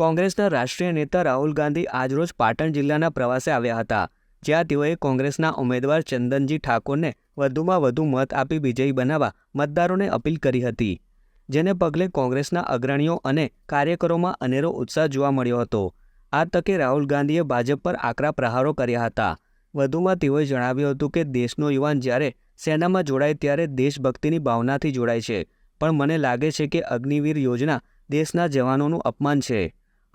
કોંગ્રેસના રાષ્ટ્રીય નેતા રાહુલ ગાંધી આજરોજ પાટણ જિલ્લાના પ્રવાસે આવ્યા હતા જ્યાં તેઓએ કોંગ્રેસના ઉમેદવાર ચંદનજી ઠાકોરને વધુમાં વધુ મત આપી વિજયી બનાવવા મતદારોને અપીલ કરી હતી જેને પગલે કોંગ્રેસના અગ્રણીઓ અને કાર્યકરોમાં અનેરો ઉત્સાહ જોવા મળ્યો હતો આ તકે રાહુલ ગાંધીએ ભાજપ પર આકરા પ્રહારો કર્યા હતા વધુમાં તેઓએ જણાવ્યું હતું કે દેશનો યુવાન જ્યારે સેનામાં જોડાય ત્યારે દેશભક્તિની ભાવનાથી જોડાય છે પણ મને લાગે છે કે અગ્નિવીર યોજના દેશના જવાનોનું અપમાન છે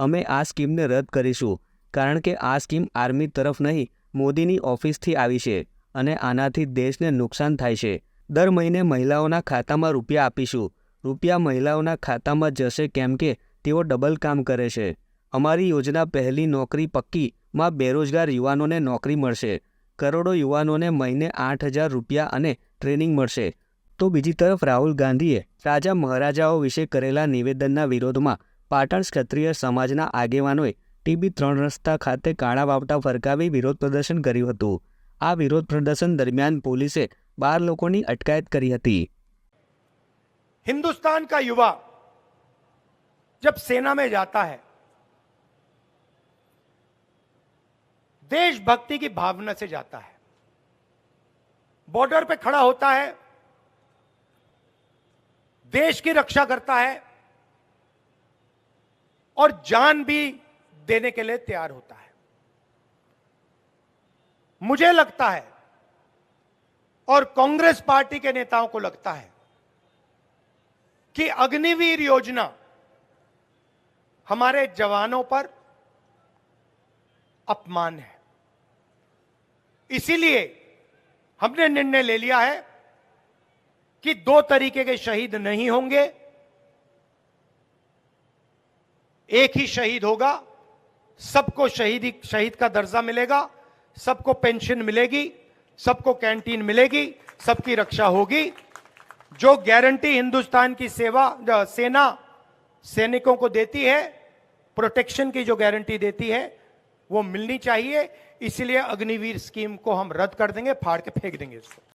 અમે આ સ્કીમને રદ કરીશું કારણ કે આ સ્કીમ આર્મી તરફ નહીં મોદીની ઓફિસથી આવી છે અને આનાથી દેશને નુકસાન થાય છે દર મહિને મહિલાઓના ખાતામાં રૂપિયા આપીશું રૂપિયા મહિલાઓના ખાતામાં જશે કેમ કે તેઓ ડબલ કામ કરે છે અમારી યોજના પહેલી નોકરી પક્કીમાં બેરોજગાર યુવાનોને નોકરી મળશે કરોડો યુવાનોને મહિને આઠ હજાર રૂપિયા અને ટ્રેનિંગ મળશે તો બીજી તરફ રાહુલ ગાંધીએ રાજા મહારાજાઓ વિશે કરેલા નિવેદનના વિરોધમાં पाटण क्षत्रिय समाजना આગેવાનોએ ટીબી 3 રસ્તા ખાતે કાળા વાવટા વર્ગાવી વિરોધ પ્રદર્શન કર્યું હતું આ વિરોધ પ્રદર્શન દરમિયાન પોલીસે 12 લોકોને અટકાયત કરી હતી હિન્દુસ્તાન કા યુવા जब सेना में जाता है देशभक्ति की भावना से जाता है बॉर्डर पे खड़ा होता है देश की रक्षा करता है और जान भी देने के लिए तैयार होता है मुझे लगता है और कांग्रेस पार्टी के नेताओं को लगता है कि अग्निवीर योजना हमारे जवानों पर अपमान है इसीलिए हमने निर्णय ले लिया है कि दो तरीके के शहीद नहीं होंगे एक ही शहीद होगा सबको शहीदी शहीद का दर्जा मिलेगा सबको पेंशन मिलेगी सबको कैंटीन मिलेगी सबकी रक्षा होगी जो गारंटी हिंदुस्तान की सेवा सेना सैनिकों को देती है प्रोटेक्शन की जो गारंटी देती है वो मिलनी चाहिए इसलिए अग्निवीर स्कीम को हम रद्द कर देंगे फाड़ के फेंक देंगे इसको